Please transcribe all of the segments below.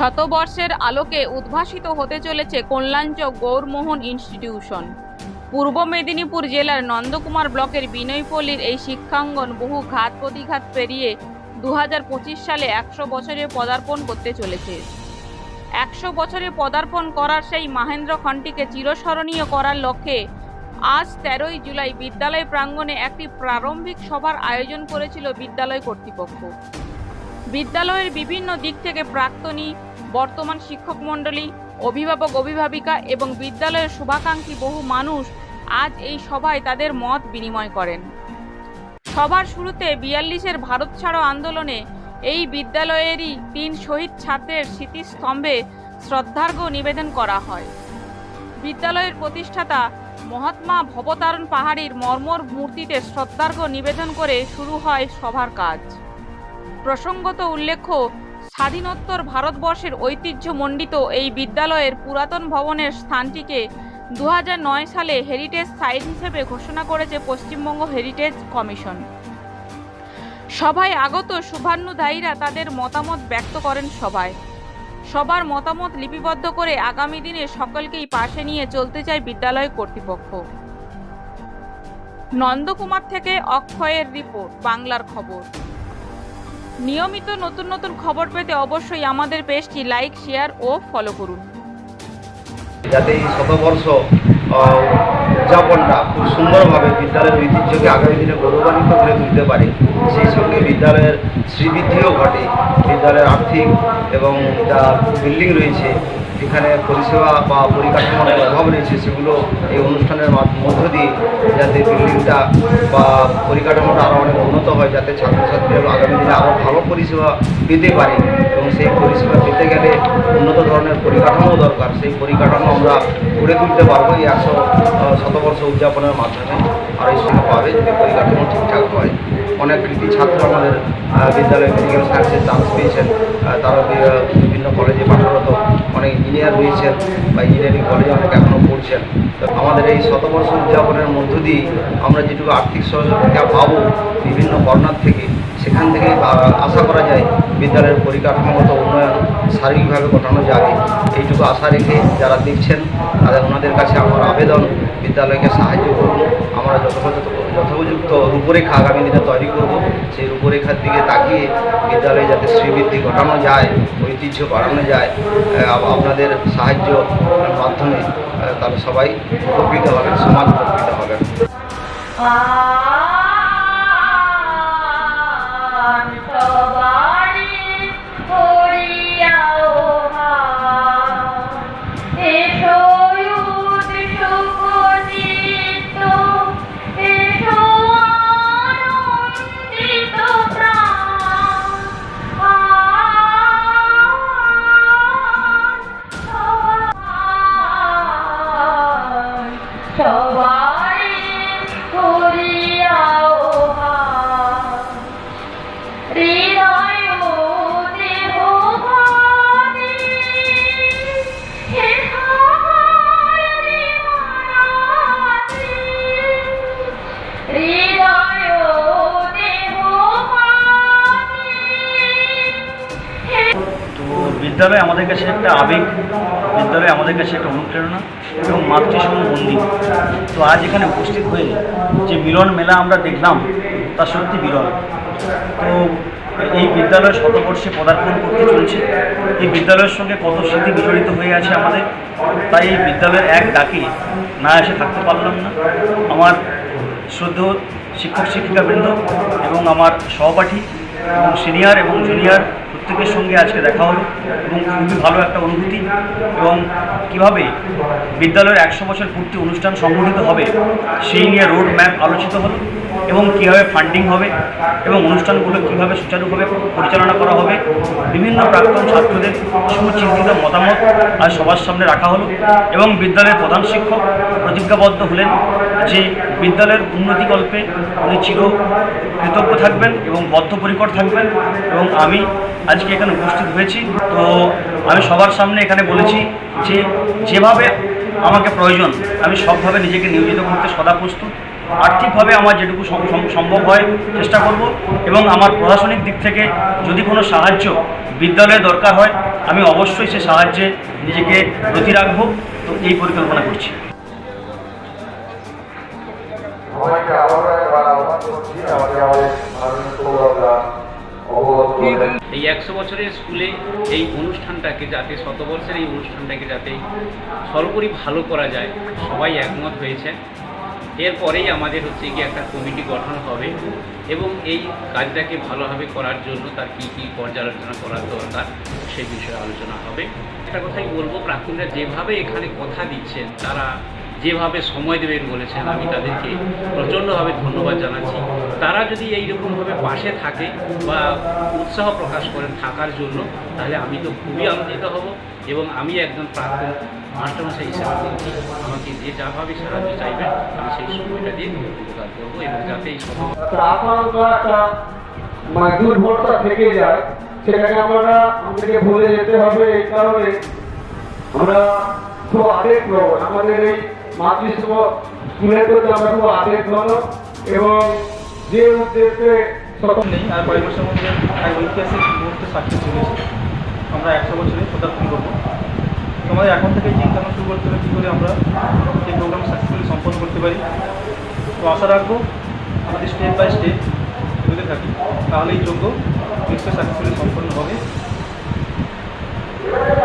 শতবর্ষের আলোকে উদ্ভাসিত হতে চলেছে কল্যাণচ গৌরমোহন ইনস্টিটিউশন। পূর্ব মেদিনীপুর জেলার নন্দকুমার ব্লকের বিনয়পল্লীর এই শিক্ষাঙ্গন বহু ঘাত প্রতিঘাত পেরিয়ে দু হাজার পঁচিশ সালে একশো বছরে পদার্পণ করতে চলেছে। একশো বছরে পদার্পণ করার সেই মাহেন্দ্র খণ্ডিকে চিরস্মরণীয় করার লক্ষ্যে আজ তেরোই জুলাই বিদ্যালয় প্রাঙ্গণে একটি প্রারম্ভিক সভার আয়োজন করেছিল বিদ্যালয় কর্তৃপক্ষ। বিদ্যালয়ের বিভিন্ন দিক থেকে প্রাক্তনী বর্তমান শিক্ষক মণ্ডলী, অভিভাবক, অভিভাবিকা এবং বিদ্যালয়ের শুভাকাঙ্ক্ষী বহু মানুষ আজ এই সভায় তাদের মত বিনিময় করেন। সভার শুরুতে বিয়াল্লিশের ভারত ছাড়ো আন্দোলনে এই বিদ্যালয়েরই তিন শহীদ ছাত্রের স্মৃতিস্তম্ভে শ্রদ্ধার্ঘ্য নিবেদন করা হয়। বিদ্যালয়ের প্রতিষ্ঠাতা মহাত্মা ভবতারণ পাহাড়ির মর্মর মূর্তিতে শ্রদ্ধার্ঘ্য নিবেদন করে শুরু হয় সভার কাজ। প্রসঙ্গত উল্লেখ্য স্বাধীনোত্তর ভারতবর্ষের ঐতিহ্যমণ্ডিত এই বিদ্যালয়ের পুরাতন ভবনের স্থানটিকে দু হাজার নয় সালে হেরিটেজ সাইট হিসেবে ঘোষণা করেছে পশ্চিমবঙ্গ হেরিটেজ কমিশন সভায় আগত শুভান্নু দায়ীরা তাদের মতামত ব্যক্ত করেন সভায়। সবার মতামত লিপিবদ্ধ করে আগামী দিনে সকলকেই পাশে নিয়ে চলতে চায় বিদ্যালয় কর্তৃপক্ষ। নন্দকুমার থেকে অক্ষয়ের রিপোর্ট, বাংলার খবর। নিয়মিত নতুন নতুন খবর পেতে অবশ্যই আমাদের পেজটি লাইক, শেয়ার ও ফলো করুন। যাতে এই শতবর্ষ উদযাপনটা খুব সুন্দরভাবে বিদ্যালয়ের ঐতিহ্যকে আগামী দিনে গৌরবান্বিত করে তুলতে পারে। সেই সঙ্গে বিদ্যালয়ের শ্রীবৃদ্ধিও ঘটে। বিদ্যালয়ের আর্থিক এবং যা বিল্ডিং রয়েছে এখানে পরিষেবা বা পরিকাঠামোর অভাব রয়েছে, সেগুলো এই অনুষ্ঠানের মাধ- মধ্য দিয়ে যাতে বিল্ডিংটা বা পরিকাঠামোটা আরও অনেক উন্নত হয়, যাতে ছাত্রছাত্রীরা আগামী দিনে আরও ভালো পরিষেবা পেতে পারে এবং সেই পরিষেবা পেতে গেলে উন্নত ধরনের পরিকাঠামো দরকার। সেই পরিকাঠামো আমরা গড়ে তুলতে পারব এই একশো শতবর্ষ উদযাপনের মাধ্যমে। আর এই সুযোগ পাবে যদি পরিকাঠামো ঠিকঠাক হয়। অনেক কৃতি ছাত্র আমাদের বিদ্যালয়ে মেডিকেল সায়েন্সে চান্স পেয়েছেন। তারা বিভিন্ন কলেজে পাঠানোর অনেক ইঞ্জিনিয়ার রয়েছেন বা ইঞ্জিনিয়ারিং কলেজে অনেক এখনও পড়ছেন। তো আমাদের এই শতবর্ষ উদযাপনের মধ্য দিয়ে আমরা যেটুকু আর্থিক সহযোগিতা পাবো বিভিন্ন কর্নার থেকে, সেখান থেকে আশা করা যায় বিদ্যালয়ের পরিকাঠামোগত শারীরিকভাবে ঘটানো যাবে এইটুকু আশা রেখে যারা দেখছেন তাদের ওনাদের কাছে আমার আবেদন, বিদ্যালয়কে সাহায্য করুন। আমরা যথোপযুক্ত যথোপযুক্ত রূপরেখা আগামী দিনে তৈরি করব। সেই রূপরেখার দিকে তাকিয়ে বিদ্যালয়ে যাতে শ্রীবৃদ্ধি ঘটানো যায়, ঐতিহ্য বাড়ানো যায় আপনাদের সাহায্য মাধ্যমে তাহলে সবাই উপকৃত হবেন, সমাজ উপকৃত হবেন। বিদ্যালয় আমাদের কাছে একটা আবেগ, বিদ্যালয় আমাদের কাছে একটা অনুপ্রেরণা এবং মাতৃসম মন্দির তো আজ এখানে উপস্থিত হয়ে যে মিলন মেলা আমরা দেখলাম, তা সত্যি বিরল। তো এই বিদ্যালয় শতবর্ষে পদার্পণ করতে চলছে। এই বিদ্যালয়ের সঙ্গে কত স্মৃতি বিজড়িত হয়ে আছে আমাদের, তাই এই বিদ্যালয়ের এক ডাকে না এসে থাকতে পারলাম না। আমার শ্রদ্ধেয় শিক্ষক শিক্ষিকাবৃন্দ এবং আমার সহপাঠী এবং সিনিয়র এবং জুনিয়র প্রত্যেকের সঙ্গে আজকে দেখা হলো এবং খুবই ভালো একটা অনুভূতি এবং কীভাবে বিদ্যালয়ের একশো বছর পূর্তি অনুষ্ঠান সংগঠিত হবে সেই নিয়ে রোড ম্যাপ আলোচিত হলো এবং কীভাবে ফান্ডিং হবে এবং অনুষ্ঠানগুলো কীভাবে সুচারুভাবে পরিচালনা করা হবে। বিভিন্ন প্রাক্তন ছাত্রদের সুচিন্তিত মতামত আজ সবার সামনে রাখা হলো এবং বিদ্যালয়ের প্রধান শিক্ষক প্রতিজ্ঞাবদ্ধ হলেন যে বিদ্যালয়ের উন্নতিকল্পে উনি চির কৃতজ্ঞ থাকবেন এবং বদ্ধপরিকর থাকবেন এবং আমি আজকে এখানে উপস্থিত হয়েছি। তো আমি সবার সামনে এখানে বলেছি যে যেভাবে আমাকে প্রয়োজন, আমি সবভাবে নিজেকে নিয়োজিত করতে সদা প্রস্তুত। আর্থিকভাবে আমার যেটুকু সম- সম- সম্ভব হয়, চেষ্টা করব। এবং আমার প্রশাসনিক দিক থেকে যদি কোনো সাহায্য বিদ্যালয়ে দরকার হয়, আমি অবশ্যই সে সাহায্যে নিজেকে ব্রতী রাখব। তো এই পরিকল্পনা করছি। আমাদের এই একশো বছরের স্কুলে এই অনুষ্ঠানটাকে যাতে শতবর্ষের এই অনুষ্ঠানটাকে যাতে সর্বোপরি ভালো করা যায়, সবাই একমত হয়েছে। এরপরেই আমাদের হচ্ছে কি একটা কমিটি গঠন হবে এবং এই কাজটাকে ভালোভাবে করার জন্য তার কী কী পর্যালোচনা করার দরকার সেই বিষয়ে আলোচনা হবে। একটা কথাই বলব প্রাক্তনীরা যেভাবে এখানে কথা দিচ্ছেন, তারা যেভাবে সময় দেবেন বলেছেন আমি তাদেরকে প্রচণ্ডভাবে ধন্যবাদ জানাচ্ছি। তারা যদি এই এইরকমভাবে পাশে থাকে বা উৎসাহ প্রকাশ করেন থাকার জন্য, তাহলে আমি তো খুবই আনন্দিত হব এবং আমি একজন প্রাক্তন মাস্টারমশাই হিসেবে বলছি, আমাকে যে যাভাবে সাহায্য চাইবেন, আমি সেই সময়টা দিয়ে উপকার করব এবং যাতে এই মানে দুর্বলতা থেকে যায়, সেটাকে আমরা আমাদেরকে ভুলে যেতে হবে এই কারণে আমরা খুব আবেগ আমাদের এই মাতৃস্ব স্কুলের প্রতি আমরা খুব আবেগ ঘন এবং যে উদ্দেশ্যে সকল নেই আর কয়েক বছরের মধ্যে এক ঐতিহাসিক মুহূর্তে সাক্ষী চলেছে আমরা একশো বছরে পদার্পণ করব। তোমাদের এখন থেকে চিন্তা শুরু করতে হবে কী করে আমরা এই প্রোগ্রাম সাকসেসফুলি সম্পন্ন করতে পারি। তো আশা রাখব আমাদের স্টেপ বাই স্টেপ এগোতে থাকি। তাহলেই যোগ্য নিশ্চয়ই সাকসেসফুলি সম্পন্ন হবে।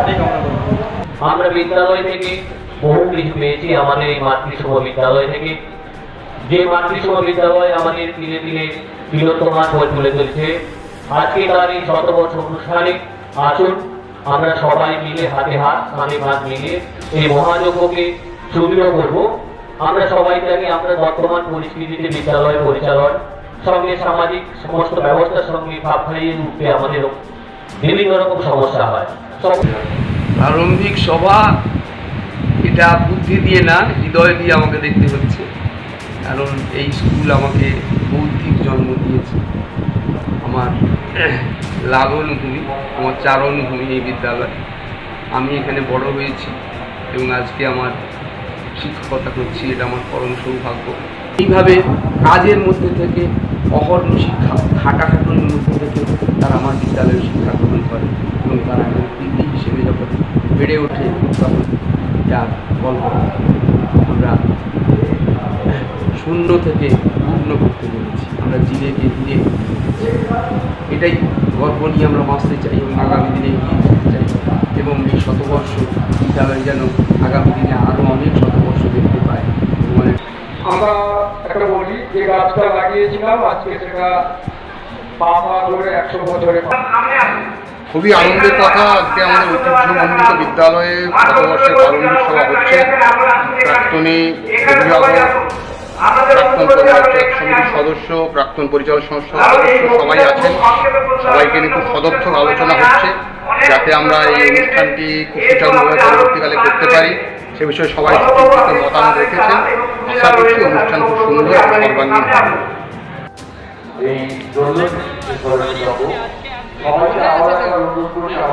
এই কামনা করব। আমরা বিদ্যালয় থেকে বহু কিছু পেয়েছি আমাদের এই মাতৃসম বিদ্যালয় থেকে। যে মাতৃসম বিদ্যালয় আমাদের ধীরে ধীরে বীরত্বমান হয়ে তুলে চলেছে আজকে তার এই শতবর্ষ অনুষ্ঠানে আসুন আমরা সবাই মিলে হাতে হাত কাঁধে কাঁধ মিলিয়ে এই মহাযজ্ঞকে সুদৃঢ় করব। আমরা সবাই জানি আমরা বর্তমান পরিস্থিতিতে বিদ্যালয় পরিচালন সঙ্গে সামাজিক সমস্ত ব্যবস্থার সঙ্গে খাপ খাইয়ে উঠতে আমাদের বিভিন্ন রকম সমস্যা হয়। প্রারম্ভিক সভা এটা বুদ্ধি দিয়ে না, হৃদয় দিয়ে আমাকে দেখতে হচ্ছে। কারণ এই স্কুল আমাকে বৌদ্ধিক জন্ম দিয়েছে। আমার লালন ভূমি আমার চারণ ভূমি এই বিদ্যালয়। আমি এখানে বড় হয়েছি এবং আজকে আমার শিক্ষকতা করছি, এটা আমার পরম সৌভাগ্য। এইভাবে কাজের মধ্যে থেকে অহর্ণ শিক্ষা খাটাখাটুনির মধ্যে থেকে তারা আমার বিদ্যালয়ে শিক্ষা গ্রহণ করে এবং তারা একজন হিসেবে যখন বেড়ে ওঠে, তখন যার গল্প আমরা শূন্য থেকে পূর্ণ করতে পেরেছি আমরা জিরেকে হিরে এটাই গর্ব নিয়ে আমরা বাঁচতে চাই এবং আগামী দিনে এগিয়ে যেতে চাই। এবং এই শতবর্ষ বিদ্যালয় যেন আগামী দিনে আরও অনেক শতবর্ষ দেখতে পায়। আমরা একটা বলি যে গাছটা লাগিয়েছিলাম আজকে সেটা পাপা ধরে একশো বছরে খুবই আনন্দের কথা আজকে আমাদের ঐতিহ্যমণ্ডিত বিদ্যালয়ে শতবর্ষের প্রারম্ভিক সভা হচ্ছে। প্রাক্তনী অভিভাবক, প্রাক্তন পরিচালক সমিতির সদস্য, প্রাক্তন পরিচালক সংস্থার সদস্য সবাই আছেন। সবাইকে নিয়ে খুব সদর্থক আলোচনা হচ্ছে যাতে আমরা এই অনুষ্ঠানটি খুব সুচারুভাবে পরবর্তীকালে করতে পারি। সে বিষয়ে সবাই মতামত রেখেছেন। আশা করছি অনুষ্ঠান খুব সুন্দর সর্বাঙ্গীন হবে। এই সবাইকে আবার অনুরোধ আমাদের